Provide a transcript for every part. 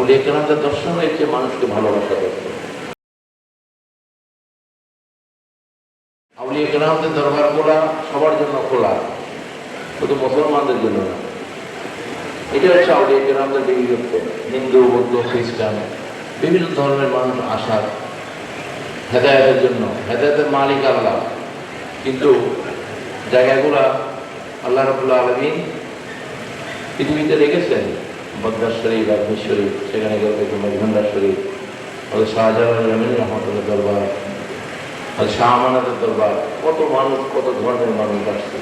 আউলিয়া কেরামদের দর্শন হয়েছে মানুষকে ভালোবাসা করতে আউলিয়া কেরামদের দরবার খোলা সবার জন্য খোলা, শুধু মুসলমানদের জন্য না। এটা হচ্ছে আউলিয়া কেরামদের হিন্দু, বৌদ্ধ, খ্রিস্টান, বিভিন্ন ধর্মের মানুষ আসার হেদায়তের জন্য, হেদায়তের মালিক আল্লাহ। কিন্তু জায়গাগুলা আল্লাহ রবুল্লা আলমিন পৃথিবীতে রেখেছেন। বদ্দার শরীফ আজমির শরীফ, সেখানে গেলে দেখুন মজভন্ডার শরীফ, ওদের শাহজাহান রহমিন রহমতুল্লাহ দরবার, আর শাহ আমানাদের দরবার, কত মানুষ, কত ধর্মের মানুষ আসছে।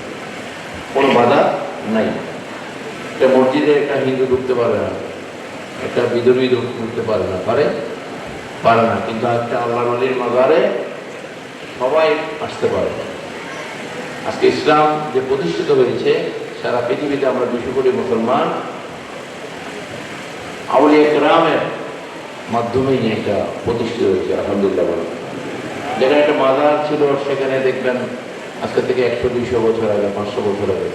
কোনো বাধা নাই। একটা মসজিদে একটা হিন্দু ঢুকতে পারে না, একটা বিধর্মী ঢুকতে পারে না, পারে? পারে না, কিন্তু একটা আল্লাহ আলীর মাজারে সবাই আসতে পারে। আজকে ইসলাম যে প্রতিষ্ঠিত হয়েছে, সারা পৃথিবীতে আমরা দুশো কোটি মুসলমান আউলিয়া গ্রামের মাধ্যমেই এটা প্রতিষ্ঠিত হয়েছে, আলহামদুলিল্লাহ বলে। যেখানে একটা মাজার ছিল, সেখানে দেখবেন আজকে থেকে একশো, দুইশো বছর আগে, পাঁচশো বছর আগে,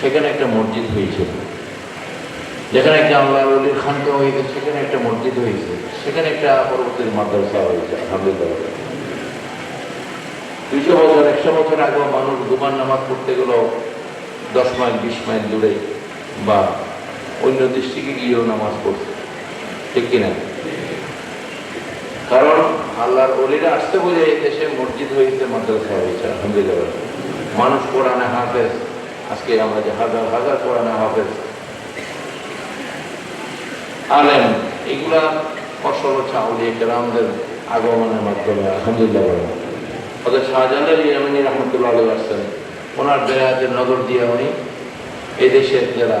সেখানে একটা মসজিদ হয়েছিল যেখানে একটা আল্লাহ অলির খানকা হয়েছে সেখানে একটা মসজিদ হয়েছে। সেখানে একটা পরবর্তী মাদ্রাসা হয়েছে, আলহামদুলিল্লাহ দুইশো বছর, একশো বছর আগেও মানুষ দুবার নামাজ পড়তে গেল দশ মাইল, বিশ মাইল দূরে বা অন্য দৃষ্টিকে গিয়েও নামাজ পড়ছে। ঠিক কিনা? কারণ আল্লাহর অলিরা আসতে বোঝে এই দেশে মসজিদ হয়েছে মাদ্রাসা হয়েছে আলহামদুলিল্লাহ। মানুষ কোরআনে হাফেজ, আজকে আমরা যে হাজার হাজার কোরআনে হাফেজ। আলেম, এগুলা ফসল হচ্ছে আউলিয়া কেরামদের আগমনের মাধ্যমে, আলহামদুলিল্লাহ। ওদের শাহজাহান ইয়ামিনী রহমতুল্লাহ আলী আসছেন ওনার বেড়াতের নজর দিয়ে উনি এই দেশের যারা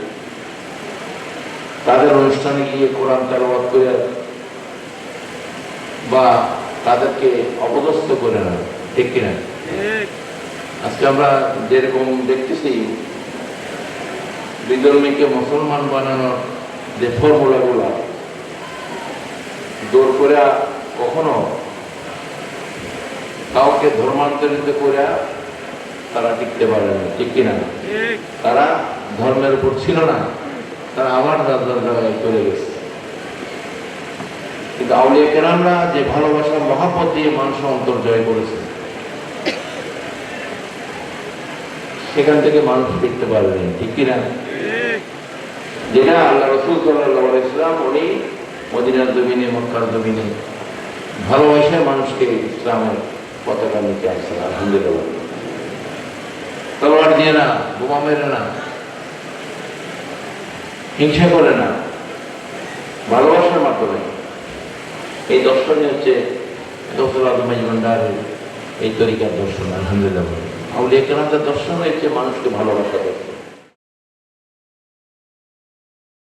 তাদের অনুষ্ঠানে গিয়ে কোরআন তেলাওয়াত করে বা তাদেরকে অপদস্থ করে না ঠিক কিনা? আজকে আমরা যেরকম দেখতেছি বিধর্মীকে মুসলমান বানানোর যে ফর্মুলাগুলা দৌড় করে কখনো কাউকে ধর্মান্তরিত করে তারা টিকতে পারে না ঠিক কিনা? তারা ধর্মের উপর ছিল না। তারা আবার জায়গায় চলে গেছে। কিন্তু আউলিয়া কেরামরা যে ভালোবাসার মহাপত দিয়ে মানুষের অন্তর জয় করেছে, সেখান থেকে মানুষ ফিরতে পারেনি ঠিক কিনা? যেটা আল্লাহ রসুল সাল্লাহ ইসলাম উনি মদিনার জমিনে, মক্কার জমিনে ভালোবাসে মানুষকে ইসলামের পতাকা নিতে আসছেন, আলহামদুলিল্লাহ। তলোয়ার দিয়ে না, বোমা মেরে না। হিংসা করে না, ভালোবাসার মাধ্যমে। এই দর্শনই হচ্ছে এই তরিকার দর্শন, আলহামদুলিল্লাহ। আউলিয়া দর্শন হচ্ছে মানুষকে ভালোবাসা করতে